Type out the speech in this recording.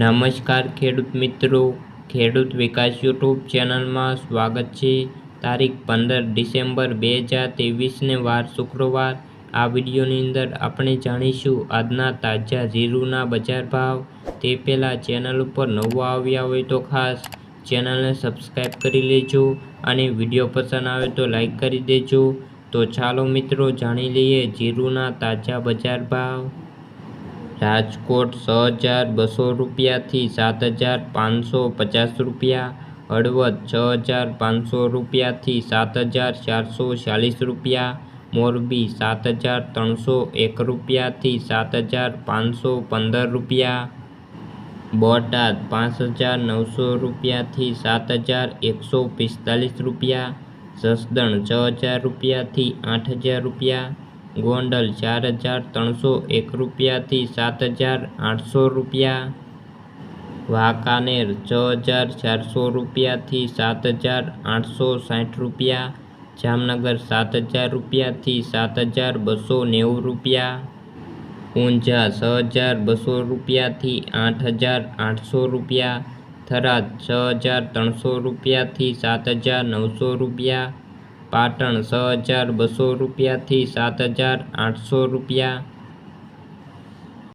નમસ્કાર ખેડૂત મિત્રો. ખેડૂત વિકાસ યુટ્યુબ ચેનલમાં સ્વાગત છે. તારીખ પંદર ડિસેમ્બર બે હજાર ત્રેવીસને વાર શુક્રવાર. આ વિડીયોની અંદર આપણે જાણીશું આજના તાજા જીરુના બજાર ભાવ. તે પહેલાં ચેનલ ઉપર નવો આવ્યા હોય તો ખાસ ચેનલને સબસ્ક્રાઈબ કરી લેજો અને વીડિયો પસંદ આવે તો લાઈક કરી દેજો. તો ચાલો મિત્રો, જાણી લઈએ જીરુના તાજા બજાર ભાવ. રાજકોટ છ હજાર બસો રૂપિયાથી સાત હજાર પાંચસો પચાસ રૂપિયા હળવદ છ હજાર પાંચસો રૂપિયાથી સાત હજાર ચારસો ચાલીસ રૂપિયા મોરબી સાત હજાર ત્રણસો એક રૂપિયાથી સાત હજાર પાંચસો પંદર રૂપિયા બોટાદ પાંચ હજાર નવસો રૂપિયાથી સાત હજાર એકસો પિસ્તાલીસ રૂપિયા જસદણ છ હજાર રૂપિયાથી આઠ હજાર રૂપિયા ગોંડલ ચાર હજાર ત્રણસો એક રૂપિયાથી સાત હજાર આઠસો રૂપિયા વાંકાનેર છ હજાર ચારસો રૂપિયાથી સાત હજાર આઠસો સાઠ રૂપિયા જામનગર સાત હજાર રૂપિયાથી સાત હજાર બસો નેવું રૂપિયા ઊંઝા છ હજાર બસો રૂપિયાથી આઠ હજાર આઠસો રૂપિયા થરાદ છ હજાર ત્રણસો રૂપિયાથી સાત હજાર નવસો રૂપિયા પાટણ છ હજાર બસો રૂપિયાથી સાત હજાર આઠસો રૂપિયા.